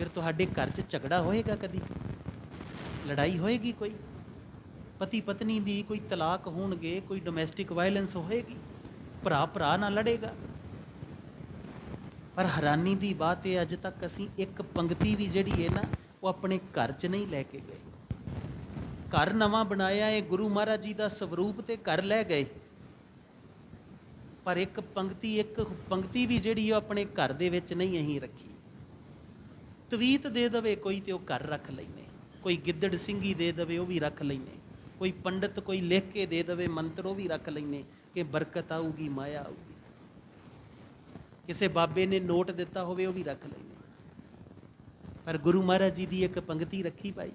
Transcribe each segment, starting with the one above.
ਫਿਰ ਤੁਹਾਡੇ ਘਰ 'ਚ ਝਗੜਾ ਹੋਏਗਾ ਕਦੀ? ਲੜਾਈ ਹੋਏਗੀ ਕੋਈ? ਪਤੀ ਪਤਨੀ ਦੀ ਕੋਈ ਤਲਾਕ ਹੋਣਗੇ, ਕੋਈ ਡੋਮੈਸਟਿਕ ਵਾਇਲੈਂਸ ਹੋਏਗੀ? ਭਰਾ ਭਰਾ ਨਾਲ ਲੜੇਗਾ? ਪਰ ਹੈਰਾਨੀ ਦੀ ਬਾਤ ਹੈ ਅੱਜ ਤੱਕ ਅਸੀਂ ਇੱਕ ਪੰਕਤੀ ਵੀ ਜਿਹੜੀ ਹੈ ਨਾ, ਉਹ ਆਪਣੇ ਘਰ 'ਚ ਨਹੀਂ ਲੈ ਕੇ ਗਏ। ਘਰ ਨਵਾਂ ਬਣਾਇਆ ਹੈ ਗੁਰੂ ਮਹਾਰਾਜ ਜੀ ਦਾ ਸਵਰੂਪ ਤੇ ਘਰ ਲੈ ਗਏ। ਪਰ ਇੱਕ ਪੰਕਤੀ ਇੱਕ ਪੰਕਤੀ ਵੀ ਜਿਹੜੀ ਉਹ ਆਪਣੇ ਘਰ ਦੇ ਵਿੱਚ ਨਹੀਂ ਅਹੀਂ ਰੱਖੀ। ਤਵੀਤ ਦੇ ਦਵੇ, ਕੋਈ ਤੇ ਉਹ ਘਰ ਰੱਖ ਲੈਨੇ ਕੋਈ ਗਿੱਦੜ ਸਿੰਘੀ ਦੇ ਦਵੇ, ਉਹ ਵੀ ਰੱਖ ਲੈਨੇ ਕੋਈ ਪੰਡਤ ਕੋਈ ਲਿਖ ਕੇ ਦੇ ਦਵੇ, ਮੰਤਰ ਉਹ ਵੀ ਰੱਖ ਲੈਨੇ ਕਿ ਬਰਕਤ ਆਊਗੀ, ਮਾਇਆ ਆਊਗੀ। ਕਿਸੇ ਬਾਬੇ ਨੇ ਨੋਟ ਦਿੱਤਾ ਹੋਵੇ, ਉਹ ਵੀ ਰੱਖ ਲੈਨੇ ਪਰ ਗੁਰੂ ਮਹਾਰਾਜ ਜੀ ਦੀ ਇੱਕ ਪੰਕਤੀ ਰੱਖੀ ਭਾਈ।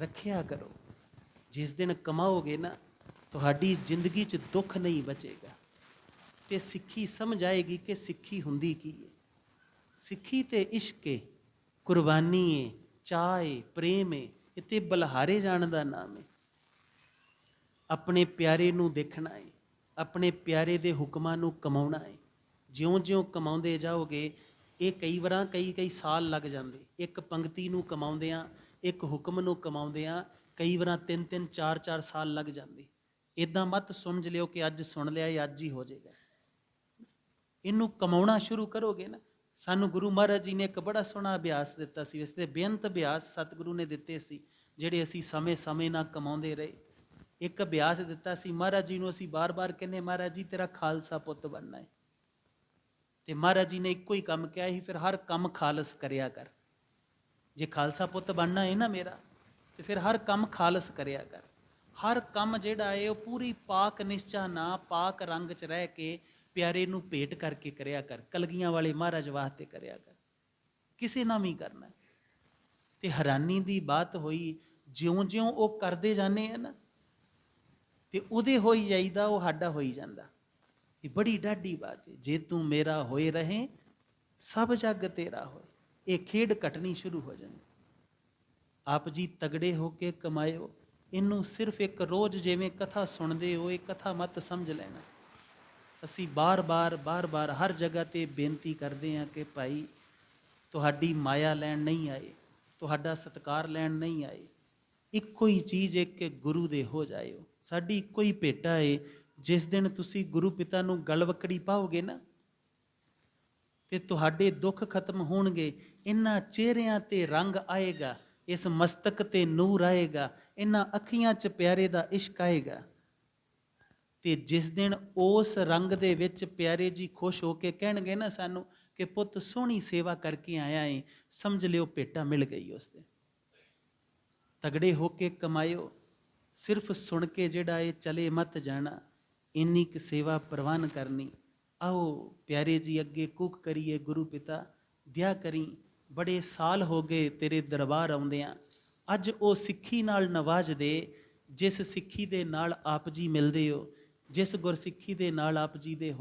ਰੱਖਿਆ ਕਰੋ। ਜਿਸ ਦਿਨ ਕਮਾਓਗੇ ਨਾ, ਤੁਹਾਡੀ ਜ਼ਿੰਦਗੀ 'ਚ ਦੁੱਖ ਨਹੀਂ ਬਚੇਗਾ। ਤੇ ਸਿੱਖੀ ਸਮਝ ਆਏਗੀ ਕਿ ਸਿੱਖੀ ਹੁੰਦੀ ਕੀ ਹੈ। ਸਿੱਖੀ ਤੇ ਇਸ਼ਕ ਏ, ਕੁਰਬਾਨੀ ਏ ਚਾਹ ਏ, ਪ੍ਰੇਮ ਏ ਇਹ ਤੇ ਬਲਹਾਰੇ ਜਾਣ ਦਾ ਨਾਮ ਏ। ਆਪਣੇ ਪਿਆਰੇ ਨੂੰ ਦੇਖਣਾ ਏ, ਆਪਣੇ ਪਿਆਰੇ ਦੇ ਹੁਕਮਾਂ ਨੂੰ ਕਮਾਉਣਾ ਏ। ਜਿਉਂ-ਜਿਉਂ ਕਮਾਉਂਦੇ ਜਾਓਗੇ, ਇਹ ਕਈ ਵਾਰਾਂ ਕਈ ਕਈ ਸਾਲ ਲੱਗ ਜਾਂਦੇ। ਇੱਕ ਪੰਕਤੀ ਨੂੰ ਕਮਾਉਂਦਿਆਂ ਇੱਕ ਹੁਕਮ ਨੂੰ ਕਮਾਉਂਦਿਆਂ ਕਈ ਵਾਰਾਂ ਤਿੰਨ ਤਿੰਨ, ਚਾਰ ਚਾਰ ਸਾਲ ਲੱਗ ਜਾਂਦੇ। ਇਦਾਂ ਮਤ ਸਮਝ ਲਿਓ ਕਿ ਅੱਜ ਸੁਣ ਲਿਆ ਇਹ ਅੱਜ ਹੀ ਹੋ ਜਾਏਗਾ। ਇਹਨੂੰ ਕਮਾਉਣਾ ਸ਼ੁਰੂ ਕਰੋਗੇ ਨਾ ਸਾਨੂੰ ਗੁਰੂ ਮਹਾਰਾਜ ਜੀ ਨੇ ਇੱਕ ਬੜਾ ਸੋਹਣਾ ਅਭਿਆਸ ਦਿੱਤਾ ਸੀ ਇਸ ਤੇ ਬੇਅੰਤ ਅਭਿਆਸ ਸਤਿਗੁਰੂ ਨੇ ਦਿੱਤੇ ਸੀ, ਜਿਹੜੇ ਅਸੀਂ ਸਮੇਂ-ਸਮੇਂ ਨਾਲ ਕਮਾਉਂਦੇ ਰਹੇ। ਇੱਕ ਅਭਿਆਸ ਦਿੱਤਾ ਸੀ, ਮਹਾਰਾਜ ਜੀ ਨੂੰ ਅਸੀਂ ਬਾਰ-ਬਾਰ ਕਹਿੰਨੇ ਮਹਾਰਾਜ ਜੀ, ਤੇਰਾ ਖਾਲਸਾ ਪੁੱਤ ਬਣਨਾ ਹੈ। ਤੇ ਮਹਾਰਾਜ ਜੀ ਨੇ ਇੱਕੋ ਹੀ ਕੰਮ ਕਿਹਾ ਸੀ, ਫਿਰ ਹਰ ਕੰਮ ਖਾਲਸ ਕਰਿਆ ਕਰ। ਜੇ ਖਾਲਸਾ ਪੁੱਤ ਬਣਨਾ ਹੈ ਨਾ ਮੇਰਾ, ਤੇ ਫਿਰ ਹਰ ਕੰਮ ਖਾਲਸ ਕਰਿਆ ਕਰ। ਹਰ ਕੰਮ ਜਿਹੜਾ ਹੈ, ਉਹ ਪੂਰੀ ਪਾਕ ਨਿਸ਼ਚਾ ਨਾ ਪਾਕ ਰੰਗ 'ਚ ਰਹਿ ਕੇ ਪਿਆਰੇ ਨੂੰ ਭੇਟ ਕਰਕੇ ਕਰਿਆ ਕਰ, ਕਲਗੀਆਂ ਵਾਲੇ ਮਹਾਰਾਜ ਵਾਸਤੇ ਕਰਿਆ ਕਰ। ਕਿਸੇ ਨਾਲ ਵੀ ਕਰਨਾ। ਤੇ ਹੈਰਾਨੀ ਦੀ ਬਾਤ ਹੋਈ, ਜਿਉਂ-ਜਿਉਂ ਉਹ ਕਰਦੇ ਜਾਂਦੇ ਆ ਨਾ, ਤੇ ਉਹਦੇ ਹੋਈ ਜਾਈਦਾ, ਉਹ ਸਾਡਾ ਹੋਈ ਜਾਂਦਾ। ਇਹ ਬੜੀ ਡਾਢੀ ਬਾਤ ਹੈ। ਜੇ ਤੂੰ ਮੇਰਾ ਹੋਏ ਰਹੇ, ਸਭ ਜੱਗ ਤੇਰਾ ਹੋਏ। ਇਹ ਖੇਡ ਘਟਣੀ ਸ਼ੁਰੂ ਹੋ ਜਾਂਦੀ। ਆਪ ਜੀ ਤਗੜੇ ਹੋ ਕੇ ਕਮਾਇਓ। ਇਹਨੂੰ ਸਿਰਫ ਇੱਕ ਰੋਜ਼ ਜਿਵੇਂ ਕਥਾ ਸੁਣਦੇ ਹੋ, ਇਹ ਕਥਾ ਮਤ ਸਮਝ ਲੈਣਾ। ਅਸੀਂ ਬਾਰ-ਬਾਰ ਬਾਰ-ਬਾਰ ਹਰ ਜਗ੍ਹਾ ਤੇ ਬੇਨਤੀ ਕਰਦੇ ਹਾਂ ਕਿ ਭਾਈ ਤੁਹਾਡੀ ਮਾਇਆ ਲੈਣ ਨਹੀਂ ਆਏ, ਤੁਹਾਡਾ ਸਤਕਾਰ ਲੈਣ ਨਹੀਂ ਆਏ। ਇੱਕੋ ਹੀ ਚੀਜ਼ ਹੈ ਕਿ ਗੁਰੂ ਦੇ ਹੋ ਜਾਇਓ। ਸਾਡੀ ਇੱਕੋ ਹੀ ਭੇਟਾ ਹੈ ਜਿਸ ਦਿਨ ਤੁਸੀਂ ਗੁਰੂ ਪਿਤਾ ਨੂੰ ਗਲਵਕੜੀ ਪਾਓਗੇ ਨਾ, ਤੇ ਤੁਹਾਡੇ ਦੁੱਖ ਖਤਮ ਹੋਣਗੇ, ਇਹਨਾਂ ਚਿਹਰਿਆਂ ਤੇ ਰੰਗ ਆਏਗਾ, ਇਸ ਮਸਤਕ ਤੇ ਨੂਰ ਆਏਗਾ, ਇਹਨਾਂ ਅੱਖੀਆਂ 'ਚ ਪਿਆਰੇ ਦਾ ਇਸ਼ਕ ਆਏਗਾ। ਤੇ ਜਿਸ ਦਿਨ ਉਸ ਰੰਗ ਦੇ ਵਿੱਚ ਪਿਆਰੇ ਜੀ ਖੁਸ਼ ਹੋ ਕੇ ਕਹਿਣਗੇ ਨਾ ਸਾਨੂੰ ਕਿ ਪੁੱਤ ਸੋਹਣੀ ਸੇਵਾ ਕਰਕੇ ਆਇਆ ਏ, ਸਮਝ ਲਿਓ ਭੇਟਾ ਮਿਲ ਗਈ ਉਸ ਦਿਨ। ਤਗੜੇ ਹੋ ਕੇ ਕਮਾਇਓ, ਸਿਰਫ ਸੁਣ ਕੇ ਜਿਹੜਾ ਏ ਚਲੇ ਮਤ ਜਾਣਾ, ਇੰਨੀ ਕੁ ਸੇਵਾ ਪ੍ਰਵਾਨ ਕਰਨੀ। ਆਓ ਪਿਆਰੇ ਜੀ ਅੱਗੇ ਕੁਕ ਕਰੀਏ ਗੁਰੂ ਪਿਤਾ, ਦਿਆ ਕਰੀ, ਬੜੇ ਸਾਲ ਹੋ ਗਏ ਤੇਰੇ ਦਰਬਾਰ ਆਉਂਦਿਆਂ। ਅੱਜ ਉਹ ਸਿੱਖੀ ਨਾਲ ਨਵਾਜ ਦੇ, ਜਿਸ ਸਿੱਖੀ ਦੇ ਨਾਲ ਆਪ ਜੀ ਮਿਲਦੇ ਹੋ ਜਿਸ ਗੁਰਸਿੱਖੀ ਦੇ ਨਾਲ ਆਪ ਜੀ ਦੇ ਹੋਏ